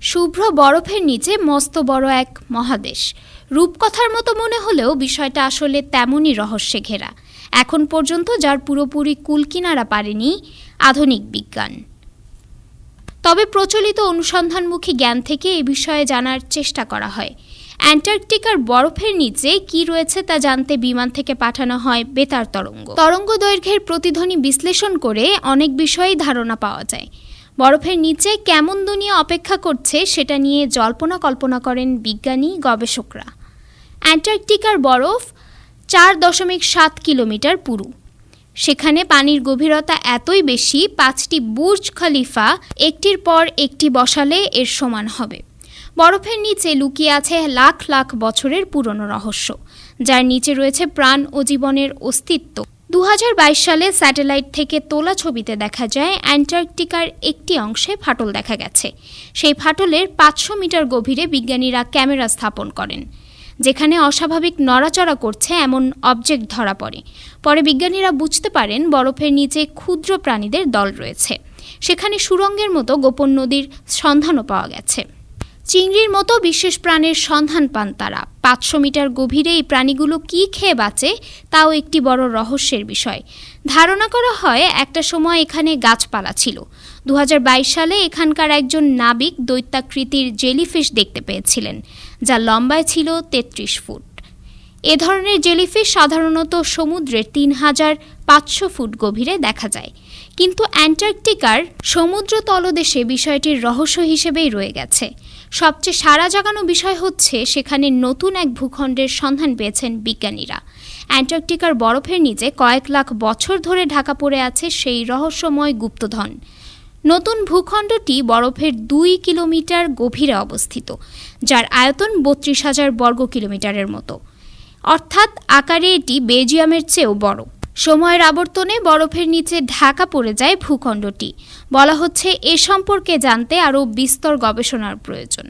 শুভ্র বরফের নিচে মস্ত বড় এক মহাদেশ। রূপকথার মতো মনে হলেও বিষয়টা আসলে তেমনই রহস্যে ঘেরা। এখন পর্যন্ত যার পুরোপুরি কুলকিনারা পারেনি আধুনিক বিজ্ঞান। তবে প্রচলিত অনুসন্ধানমুখী জ্ঞান থেকে এ বিষয়ে জানার চেষ্টা করা হয়। অ্যান্টার্কটিকার বরফের নিচে কি রয়েছে তা জানতে বিমান থেকে পাঠানো হয় বেতার তরঙ্গ। তরঙ্গ দৈর্ঘ্যের প্রতিধ্বনি বিশ্লেষণ করে অনেক বিষয়েই ধারণা পাওয়া যায়। বরফের নিচে কেমন দুনিয়া অপেক্ষা করছে সেটা নিয়ে জল্পনা কল্পনা করেন বিজ্ঞানী গবেষকরা। অ্যান্টার্কটিকার বরফ চার দশমিক সাত কিলোমিটার পুরু। সেখানে পানির গভীরতা এতই বেশি, পাঁচটি বুর্জ খলিফা একটির পর একটি বসালে এর সমান হবে। বরফের নিচে লুকিয়ে আছে লাখ লাখ বছরের পুরনো রহস্য, যার নিচে রয়েছে প্রাণ ও জীবনের অস্তিত্ব। দু হাজার বাইশ সালে স্যাটেলাইট থেকে তোলা ছবিতে দেখা যায়, অ্যান্টার্কটিকার একটি অংশে ফাটল দেখা গেছে। সেই ফাটলের পাঁচশো মিটার গভীরে বিজ্ঞানীরা ক্যামেরা স্থাপন করেন, যেখানে অস্বাভাবিক নড়াচড়া করছে এমন অবজেক্ট ধরা পড়ে। পরে বিজ্ঞানীরা বুঝতে পারেন বরফের নিচে ক্ষুদ্র প্রাণীদের দল রয়েছে। সেখানে সুরঙ্গের মতো গোপন নদীর সন্ধানও পাওয়া গেছে। চিংড়ির মতো বিশেষ প্রাণের সন্ধান পান তারা। পাঁচশো মিটার গভীরে এই প্রাণীগুলো কি খেয়ে বাঁচে, তাও একটি বড় রহস্যের বিষয়। ধারণা করা হয়, একটা সময় এখানে গাছপালা ছিল। দু হাজার বাইশ সালে এখানকার একজন নাবিক দৈত্যাকৃতির জেলিফিশ দেখতে পেয়েছিলেন, যা লম্বায় ছিল তেত্রিশ ফুট। এ ধরনের জেলিফিশ সাধারণত সমুদ্রের তিন হাজার পাঁচশো ফুট গভীরে দেখা যায়। কিন্তু অ্যান্টার্কটিকার সমুদ্র তলদেশে বিষয়টির রহস্য হিসেবেই রয়ে গেছে। সবচেয়ে সারা জাগানো বিষয় হচ্ছে সেখানে নতুন এক ভূখণ্ডের সন্ধান পেয়েছেন বিজ্ঞানীরা। অ্যান্টার্কটিকার বরফের নিচে কয়েক লাখ বছর ধরে ঢাকা পড়ে আছে সেই রহস্যময় গুপ্তধন। নতুন ভূখণ্ডটি বরফের দুই কিলোমিটার গভীরে অবস্থিত, যার আয়তন বত্রিশ হাজার বর্গ কিলোমিটারের মতো। অর্থাৎ আকারে এটি বেলজিয়ামের চেয়েও বড়। সময়ের আবর্তনে বরফের নিচে ঢাকা পড়ে যায় ভূখণ্ডটি। বলা হচ্ছে, এ সম্পর্কে জানতে আরও বিস্তর গবেষণার প্রয়োজন।